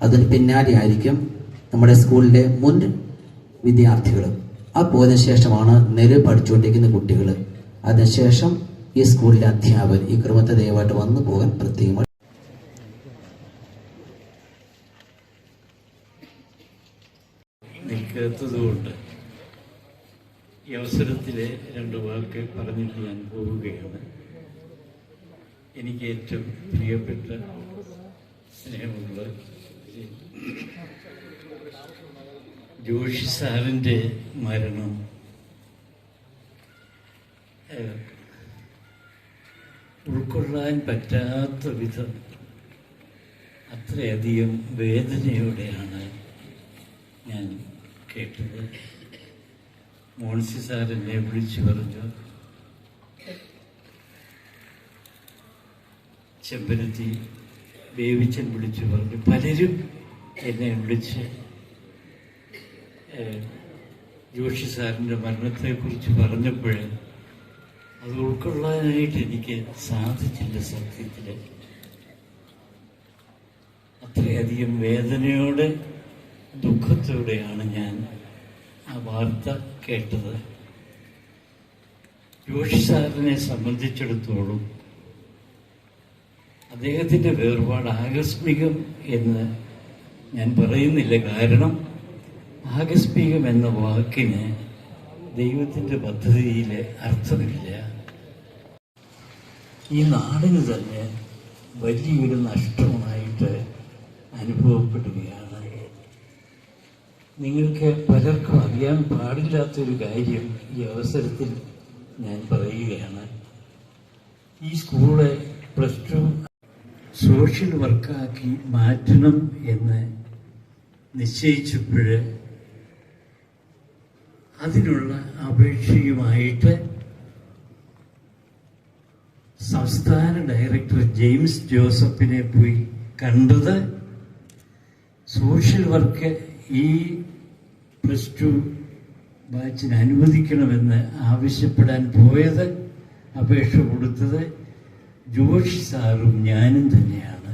അതിന് പിന്നാലെ ആയിരിക്കും നമ്മുടെ സ്കൂളിലെ മുൻ വിദ്യാർത്ഥികൾ ആ പോയതിനു ശേഷമാണ് നെരു പഠിച്ചുകൊണ്ടിരിക്കുന്ന കുട്ടികൾ അതിനുശേഷം ഈ സ്കൂളിലെ അധ്യാപകൻ ഈ ക്രമത്തെ ദയവായിട്ട് വന്നു പോകാൻ പ്രത്യേകമായി നിൽക്കാത്തതുകൊണ്ട് ഈ അവസരത്തിൽ രണ്ട് വാക്ക് പറഞ്ഞിട്ട് ഞാൻ പോവുകയാണ്. എനിക്ക് ഏറ്റവും പ്രിയപ്പെട്ട ജോഷി സാറിന്റെ മരണം. ഉൾക്കൊള്ളാൻ പറ്റാത്ത വിധം അത്രയധികം വേദനയോടെയാണ് ഞാൻ കേട്ടത്. മോൺസി സാർ എന്നെ വിളിച്ചു പറഞ്ഞു. ചെമ്പരത്തി ബേബിച്ചൻ വിളിച്ചു പറഞ്ഞു. പലരും എന്നെ വിളിച്ച് ജോഷി സാറിന്റെ മരണത്തെക്കുറിച്ച് പറഞ്ഞപ്പോൾ അത് ഉൾക്കൊള്ളാനായിട്ട് എനിക്ക് സാധിച്ചില്ല സത്യത്തിൽ അത്രയധികം വേദനയോടെ ദുഃഖത്തോടെയാണ് ഞാൻ ആ വാർത്ത കേട്ടത്. ജോഷി സാറിനെ സംബന്ധിച്ചിടത്തോളം അദ്ദേഹത്തിന്റെ വേർപാട് ആകസ്മികം എന്ന് ഞാൻ പറയുന്നില്ല. കാരണം ആകസ്മികം എന്ന വാക്കിന് ദൈവത്തിന്റെ പദ്ധതിയിൽ അർത്ഥമില്ല. ഈ നാടിന് തന്നെ വലിയൊരു നഷ്ടമായിട്ട് അനുഭവപ്പെടുകയാണ്. നിങ്ങൾക്ക് പലർക്കും അറിയാൻ പാടില്ലാത്തൊരു കാര്യം ഈ അവസരത്തിൽ ഞാൻ പറയുകയാണ്. ഈ സ്കൂൾ പ്ലസ് ടു സോഷ്യൽ വർക്കാക്കി മാറ്റണം എന്ന് നിശ്ചയിച്ചപ്പോൾ അതിനുള്ള അപേക്ഷയുമായിട്ട് സംസ്ഥാന ഡയറക്ടർ ജെയിംസ് ജോസഫിനെ പോയി കണ്ടത് സോഷ്യൽ വർക്ക് ഈ പ്ലസ് ടു ബാച്ചിന് അനുവദിക്കണമെന്ന് ആവശ്യപ്പെടാൻ പോയത് അപേക്ഷ കൊടുത്തത് ജോഷി സാറും ഞാനും തന്നെയാണ്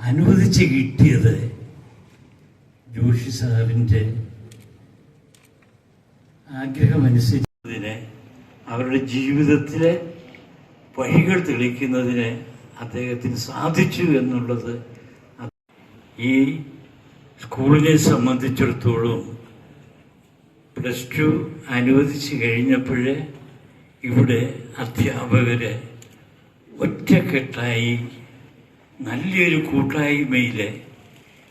അനുവദിച്ച് കിട്ടിയത് ജോഷി സാറിന്റെ ആഗ്രഹമനുസരിച്ചതിന് അവരുടെ ജീവിതത്തിലെ വഴികൾ തെളിക്കുന്നതിന് അദ്ദേഹത്തിന് സാധിച്ചു എന്നുള്ളത് ഈ സ്കൂളിനെ സംബന്ധിച്ചിടത്തോളം പ്ലസ് ടു അനുവദിച്ചു കഴിഞ്ഞപ്പോൾ ഇവിടെ അധ്യാപകര് ഒറ്റക്കെട്ടായി നല്ലൊരു കൂട്ടായ്മയിൽ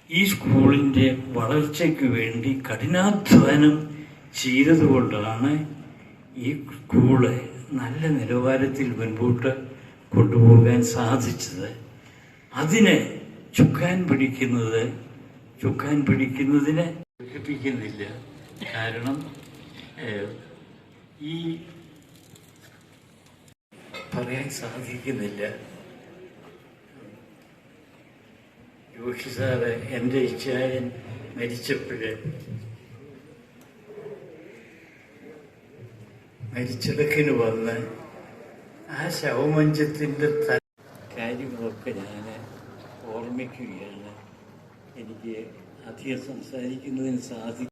ഈ സ്കൂളിന്റെ വളർച്ചയ്ക്ക് വേണ്ടി കഠിനാധ്വാനം ചെയ്തതുകൊണ്ടാണ് ഈ സ്കൂൾ നല്ല നിലവാരത്തിൽ മുൻപോട്ട് കൊണ്ടുപോകാൻ സാധിച്ചത്. അതിനെ ചുക്കാൻ പിടിക്കുന്നത് ചുക്കാൻ പിടിക്കുന്നതിനെ ദുഃഖിപ്പിക്കുന്നില്ല കാരണം ഈ പറയാൻ സാധിക്കുന്നില്ല. ജോഷി സാറ് എന്റെ ഇച്ഛായൻ മരിച്ചപ്പോഴ് മരിച്ചിടക്കിന് വന്ന് ആ ശവമഞ്ചത്തിന്റെ ത കാര്യങ്ങളൊക്കെ ഞാൻ ഓർമ്മിക്കുകയാണ്. എനിക്ക് അധികം സംസാരിക്കുന്നതിന് സാധിക്കും